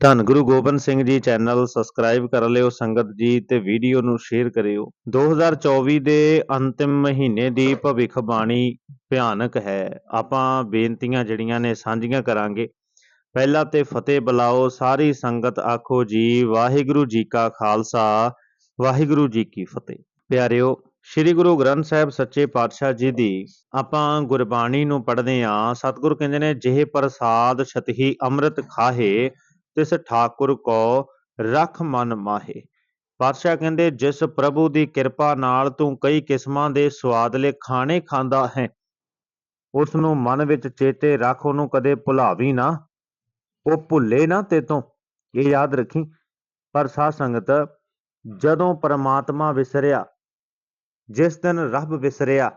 ਧੰਨ Guru Gobind Singh ji channel subscribe ਕਰ ਲਿਓ, ਸੰਗਤ ਜੀ ਤੇ ਵੀਡੀਓ ਨੂੰ ਸ਼ੇਅਰ ਕਰਿਓ। 2024 ਦੇ ਅੰਤਿਮ ਮਹੀਨੇ ਦੀ ਭਵਿੱਖਬਾਣੀ ਭਿਆਨਕ ਹੈ। ਆਪਾਂ ਬੇਨਤੀਆਂ ਜਿਹੜੀਆਂ ਨੇ ਸਾਂਝੀਆਂ ਕਰਾਂਗੇ। ਪਹਿਲਾਂ ਤੇ ਫਤਿਹ ਬੁਲਾਓ, ਸਾਰੀ ਸੰਗਤ ਆਖੋ ਜੀ, ਵਾਹਿਗੁਰੂ ਜੀ ਕਾ ਖਾਲਸਾ, ਵਾਹਿਗੁਰੂ ਜੀ ਕੀ ਫਤਿਹ। ਪਿਆਰਿਓ, ਸ੍ਰੀ ਗੁਰੂ ਗ੍ਰੰਥ ਸਾਹਿਬ ਸੱਚੇ ਪਾਤਸ਼ਾਹ ਜੀ ਦੀ ਆਪਾਂ ਗੁਰਬਾਣੀ ਨੂੰ ਪੜ੍ਹਦੇ ਆਂ ਸਤਿਗੁਰ ਕਹਿੰਦੇ ਨੇ, ਜਿਹੇ ਪ੍ਰਸਾਦ ਛਤਹੀ ਅੰਮ੍ਰਿਤ ਖਾਹੇ ਤਿਸ ਠਾਕੁਰ ਕੋ ਰਖ ਮਨ ਮਾਹੇ। ਪਾਤਸ਼ਾਹ ਕਹਿੰਦੇ, ਜਿਸ ਪ੍ਰਭੂ ਦੀ ਕਿਰਪਾ ਨਾਲ ਤੂੰ ਕਈ ਕਿਸਮਾਂ ਦੇ ਸਵਾਦਲੇ ਖਾਣੇ ਖਾਂਦਾ ਹੈ ਉਸ ਨੂੰ ਮਨ ਵਿੱਚ ਚੇਤੇ ਰੱਖ, ਉਹਨੂੰ ਕਦੇ ਭੁਲਾਵੀ ਨਾ। ਉਹ ਭੁੱਲੇ ਨਾ ਤੇ ਤੋਂ ਇਹ ਯਾਦ ਰੱਖੀ। ਪਰ ਸਾਧ ਸੰਗਤ, ਜਦੋਂ ਪਰਮਾਤਮਾ ਵਿਸਰਿਆ, ਜਿਸ ਦਿਨ ਰੱਬ ਵਿਸਰਿਆ,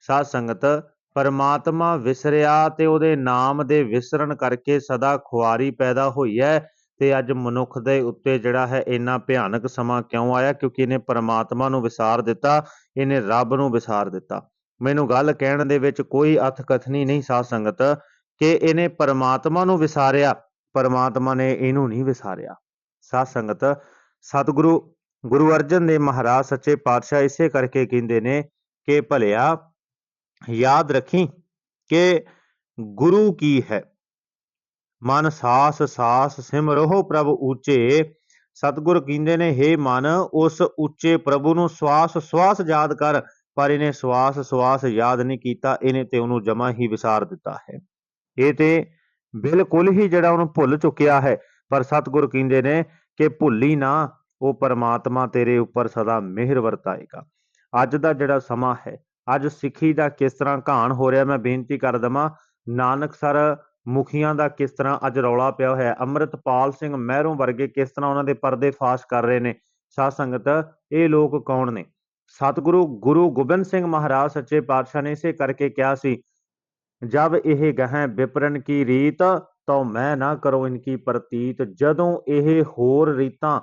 ਸਾਧ ਸੰਗਤ ਪਰਮਾਤਮਾ ਵਿਸਰਿਆ ਤੇ ਉਹਦੇ ਨਾਮ ਦੇ ਵਿਸਰਨ ਕਰਕੇ ਸਦਾ ਖੁਆਰੀ ਪੈਦਾ ਹੋਈ ਹੈ ਤੇ ਅੱਜ ਮਨੁੱਖ ਦੇ ਉੱਤੇ ਜਿਹੜਾ ਹੈ ਇੰਨਾ ਭਿਆਨਕ ਸਮਾਂ ਕਿਉਂ ਆਇਆ? ਕਿਉਂਕਿ ਇਹਨੇ ਪਰਮਾਤਮਾ ਨੂੰ ਵਿਸਾਰ ਦਿੱਤਾ, ਇਹਨੇ ਰੱਬ ਨੂੰ ਵਿਸਾਰ ਦਿੱਤਾ। ਮੈਨੂੰ ਗੱਲ ਕਹਿਣ ਦੇ ਵਿੱਚ ਕੋਈ ਅਥ ਕਥਨੀ ਨਹੀਂ ਸਾਧ ਸੰਗਤ ਕਿ ਇਹਨੇ ਪਰਮਾਤਮਾ ਨੂੰ ਵਿਸਾਰਿਆ, ਪਰਮਾਤਮਾ ਨੇ ਇਹਨੂੰ ਨਹੀਂ ਵਿਸਾਰਿਆ। ਸਾਧ ਸੰਗਤ, ਸਤਿਗੁਰੂ, ਗੁਰੂ ਅਰਜਨ ਦੇਵ ਮਹਾਰਾਜ ਸੱਚੇ ਪਾਤਸ਼ਾਹ ਇਸੇ ਕਰਕੇ ਕਹਿੰਦੇ ਨੇ ਕਿ ਭਲਿਆ ਯਾਦ ਰੱਖੀ ਕਿ ਗੁਰੂ ਕੀ ਹੈ। ਮਨ ਸਾਸ ਸਾਸ ਸਿਮਰੋ ਪ੍ਰਭ ਉੱਚੇ ਸਤਿਗੁਰ ਕਹਿੰਦੇ ਨੇ हे ਮਨ, ਉਸ ਉੱਚੇ ਪ੍ਰਭੂ ਨੂੰ ਸਵਾਸ ਸਵਾਸ ਯਾਦ ਕਰ, ਪਰ ਇਹਨੇ ਸਵਾਸ ਸਵਾਸ ਯਾਦ ਨਹੀਂ ਕੀਤਾ, ਇਹਨੇ ਤੇ ਉਹਨੂੰ ਜਮਾ ਹੀ ਵਿਸਾਰ ਦਿੱਤਾ ਹੈ। ਇਹ ਤੇ ਬਿਲਕੁਲ ਹੀ ਜਿਹੜਾ ਉਹਨੂੰ ਭੁੱਲ ਚੁੱਕਿਆ ਹੈ, ਪਰ ਸਤਿਗੁਰ ਕਹਿੰਦੇ ਨੇ ਕਿ ਭੁੱਲੀ ਨਾ, ਉਹ ਪਰਮਾਤਮਾ ਤੇਰੇ ਉੱਪਰ ਸਦਾ ਮਿਹਰ ਵਰਤਾਏਗਾ। ਅੱਜ ਦਾ ਜਿਹੜਾ ਸਮਾਂ ਹੈ ਅੱਜ ਸਿੱਖੀ ਦਾ ਕਿਸ ਤਰ੍ਹਾਂ ਘਾਣ ਹੋ ਰਿਹਾ, ਮੈਂ ਬੇਨਤੀ ਕਰ ਦਵਾਂ, ਨਾਨਕ ਸਰ ਮੁਖੀਆਂ ਦਾ ਕਿਸ ਤਰ੍ਹਾਂ ਅੱਜ ਰੌਲਾ ਪਿਆ ਹੋਇਆ ਹੈ? ਅੰਮ੍ਰਿਤਪਾਲ ਸਿੰਘ ਮਹਿਰੋਂ ਵਰਗੇ ਕਿਸ ਤਰ੍ਹਾਂ ਉਹਨਾਂ ਦੇ ਪਰਦੇ ਫਾਸ਼ ਕਰ ਰਹੇ ਨੇ? ਸਾਧ ਸੰਗਤ, ਇਹ ਲੋਕ ਕੌਣ ਨੇ? ਸਤਿਗੁਰੂ ਗੁਰੂ ਗੋਬਿੰਦ ਸਿੰਘ ਮਹਾਰਾਜ ਸੱਚੇ ਪਾਤਸ਼ਾਹ ਨੇ ਇਸੇ ਕਰਕੇ ਕਿਹਾ ਸੀ ਜਦ ਇਹ ਗਹਿ ਵਿਪਰਨ ਕੀ ਰੀਤ ਤੋ ਮੈਂ ਨਾ ਕਰੋ ਇਨਕੀ ਪ੍ਰਤੀਤ। ਜਦੋਂ ਇਹ ਹੋਰ ਰੀਤਾਂ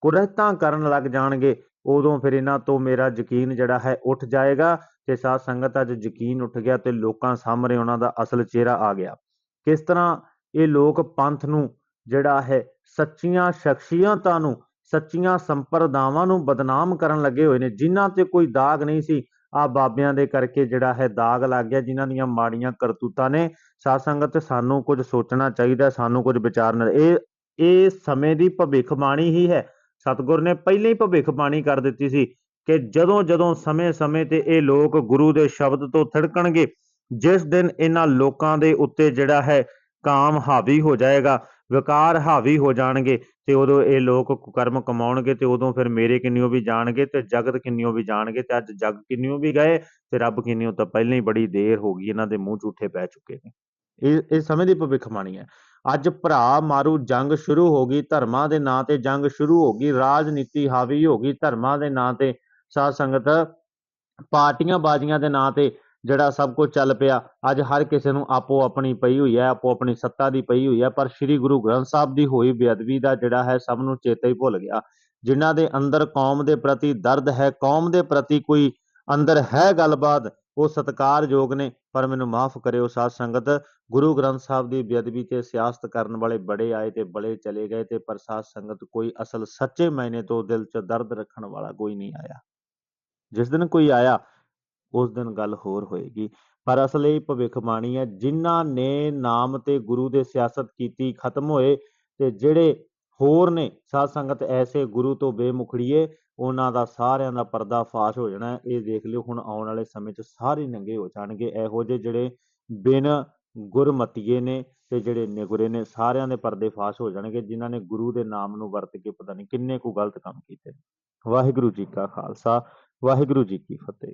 ਕੁਰਹਤਾਂ ਕਰਨ ਲੱਗ ਜਾਣਗੇ ਉਦੋਂ ਫਿਰ ਇਹਨਾਂ ਤੋਂ ਮੇਰਾ ਯਕੀਨ ਜਿਹੜਾ ਹੈ ਉੱਠ ਜਾਏਗਾ ਤੇ ਸਾਧ ਸੰਗਤ ਅੱਜ ਯਕੀਨ ਉੱਠ ਗਿਆ ਤੇ ਲੋਕਾਂ ਸਾਹਮਣੇ ਉਹਨਾਂ ਦਾ ਅਸਲ ਚਿਹਰਾ ਆ ਗਿਆ। ਕਿਸ ਤਰ੍ਹਾਂ ਇਹ ਲੋਕ ਪੰਥ ਨੂੰ ਜਿਹੜਾ ਹੈ ਸੱਚੀਆਂ ਸ਼ਖਸੀਅਤਾਂ ਨੂੰ, ਸੱਚੀਆਂ ਸੰਪਰਦਾਵਾਂ ਨੂੰ ਬਦਨਾਮ ਕਰਨ ਲੱਗੇ ਹੋਏ ਨੇ, ਜਿਨ੍ਹਾਂ ਤੇ ਕੋਈ ਦਾਗ ਨਹੀਂ ਸੀ ਆ ਬਾਬਿਆਂ ਦੇ ਕਰਕੇ ਜਿਹੜਾ ਹੈ ਦਾਗ ਲੱਗ ਗਿਆ, ਜਿਨ੍ਹਾਂ ਦੀਆਂ ਮਾੜੀਆਂ ਕਰਤੂਤਾਂ ਨੇ। ਸਾਧ ਸੰਗਤ, ਸਾਨੂੰ ਕੁਝ ਸੋਚਣਾ ਚਾਹੀਦਾ, ਸਾਨੂੰ ਕੁਝ ਵਿਚਾਰਨਾ, ਇਹ ਇਹ ਸਮੇਂ ਦੀ ਭਵਿੱਖਬਾਣੀ ਹੀ ਹੈ। ਸਤਿਗੁਰ ਨੇ ਪਹਿਲਾਂ ਹੀ ਭਵਿੱਖਬਾਣੀ ਕਰ ਦਿੱਤੀ ਸੀ ਕਿ ਜਦੋਂ ਜਦੋਂ ਸਮੇਂ-ਸਮੇਂ ਤੇ ਇਹ ਲੋਕ ਗੁਰੂ ਦੇ ਸ਼ਬਦ ਤੋਂ ਥੜਕਣਗੇ, ਜਿਸ ਦਿਨ ਇਹਨਾਂ ਲੋਕਾਂ ਦੇ ਉੱਤੇ ਜਿਹੜਾ ਹੈ ਕਾਮ ਹਾਵੀ ਹੋ ਜਾਏਗਾ, ਵਿਕਾਰ ਹਾਵੀ ਹੋ ਜਾਣਗੇ ਤੇ ਉਦੋਂ ਇਹ ਲੋਕ ਕਰਮ ਕਮਾਉਣਗੇ ਤੇ ਉਦੋਂ ਫਿਰ ਮੇਰੇ ਕਿੰਨਿਓ ਵੀ ਜਾਣਗੇ ਤੇ ਜਗਤ ਕਿੰਨਿਓ ਵੀ ਜਾਣਗੇ ਤੇ ਅੱਜ ਜਗ ਕਿੰਨਿਓ ਵੀ ਗਏ ਤੇ ਰੱਬ ਕਿੰਨਿਓ ਤਾਂ ਪਹਿਲਾਂ ਹੀ ਬੜੀ ਦੇਰ ਹੋ ਗਈ ਇਹਨਾਂ ਦੇ ਮੂੰਹ ਝੂਠੇ ਪੈ ਚੁੱਕੇ ਨੇ। ਇਹ ਇਹ ਸਮੇਂ ਦੀ ਭਵਿੱਖਬਾਣੀ ਹੈ। ਅੱਜ ਭਰਾ ਮਾਰੂ ਜੰਗ ਸ਼ੁਰੂ ਹੋ ਗਈ, ਧਰਮਾਂ ਦੇ ਨਾਂ ਤੇ ਜੰਗ ਸ਼ੁਰੂ ਹੋ ਗਈ, ਰਾਜਨੀਤੀ ਹਾਵੀ ਹੋ ਗਈ, ਧਰਮਾਂ ਦੇ ਨਾਂ ਤੇ ਸਾਧ ਸੰਗਤ ਪਾਰਟੀਆਂ ਬਾਜ਼ੀਆਂ ਦੇ ਨਾਂ ਤੇ ਜਿਹੜਾ ਸਭ ਕੁਝ ਚੱਲ ਪਿਆ। ਅੱਜ ਹਰ ਕਿਸੇ ਨੂੰ ਆਪੋ ਆਪਣੀ ਪਈ ਹੋਈ ਹੈ, ਆਪੋ ਆਪਣੀ ਸੱਤਾ ਦੀ ਪਈ ਹੋਈ ਹੈ, ਪਰ ਸ੍ਰੀ ਗੁਰੂ ਗ੍ਰੰਥ ਸਾਹਿਬ ਦੀ ਹੋਈ ਬੇਅਦਬੀ ਦਾ ਜਿਹੜਾ ਹੈ ਸਭ ਨੂੰ ਚੇਤਾ ਹੀ ਭੁੱਲ ਗਿਆ। ਜਿਨ੍ਹਾਂ ਦੇ ਅੰਦਰ ਕੌਮ ਦੇ ਪ੍ਰਤੀ ਦਰਦ ਹੈ, ਕੌਮ ਦੇ ਪ੍ਰਤੀ ਕੋਈ ਅੰਦਰ ਹੈ ਗੱਲਬਾਤ ਉਹ ਸਤਿਕਾਰਯੋਗ ਨੇ, ਪਰ ਮੈਨੂੰ ਮਾਫ ਕਰਿਓ ਸਾਧ ਸੰਗਤ। ਗੁਰੂ ਗ੍ਰੰਥ ਸਾਹਿਬ ਦੀ ਬੇਅਦਬੀ ਤੇ ਸਿਆਸਤ ਕਰਨ ਵਾਲੇ ਬੜੇ ਆਏ ਤੇ ਬੜੇ ਚਲੇ ਗਏ ਤੇ ਪਰ ਸਾਧ ਸੰਗਤ ਕੋਈ ਅਸਲ ਸੱਚੇ ਮਾਇਨੇ ਤੋਂ ਦਿਲ 'ਚ ਦਰਦ ਰੱਖਣ ਵਾਲਾ ਕੋਈ ਨਹੀਂ ਆਇਆ। ਜਿਸ ਦਿਨ ਕੋਈ ਆਇਆ, ਉਸ ਦਿਨ ਗੱਲ ਹੋਰ ਹੋਏਗੀ। ਪਰ ਅਸਲ ਇਹ ਭਵਿੱਖਬਾਣੀ ਹੈ, ਜਿਨ੍ਹਾਂ ਨੇ ਨਾਮ ਤੇ ਗੁਰੂ ਦੇ ਸਿਆਸਤ ਕੀਤੀ ਖਤਮ ਹੋਏ ਤੇ ਜਿਹੜੇ ਹੋਰ ਨੇ। ਸਾਧ ਸੰਗਤ ਐਸੇ ਗੁਰੂ ਤੋਂ ਬੇਮੁਖੜੀਏ, ਉਹਨਾਂ ਦਾ ਸਾਰਿਆਂ ਦਾ ਪਰਦਾ ਫਾਸ਼ ਹੋ ਜਾਣਾ। ਇਹ ਦੇਖ ਲਿਓ, ਹੁਣ ਆਉਣ ਵਾਲੇ ਸਮੇਂ 'ਚ ਸਾਰੇ ਨੰਗੇ ਹੋ ਜਾਣਗੇ। ਇਹੋ ਜਿਹੇ ਜਿਹੜੇ ਬਿਨ ਗੁਰਮਤੀਏ ਨੇ ਤੇ ਜਿਹੜੇ ਨਿਗੁਰੇ ਨੇ, ਸਾਰਿਆਂ ਦੇ ਪਰਦੇ ਫਾਸ਼ ਹੋ ਜਾਣਗੇ, ਜਿਨ੍ਹਾਂ ਨੇ ਗੁਰੂ ਦੇ ਨਾਮ ਨੂੰ ਵਰਤ ਕੇ ਪਤਾ ਨਹੀਂ ਕਿੰਨੇ ਕੁ ਗਲਤ ਕੰਮ ਕੀਤੇ ਵਾਹਿਗੁਰੂ ਜੀ ਕਾ ਖਾਲਸਾ, ਵਾਹਿਗੁਰੂ ਜੀ ਕੀ ਫਤਿਹ।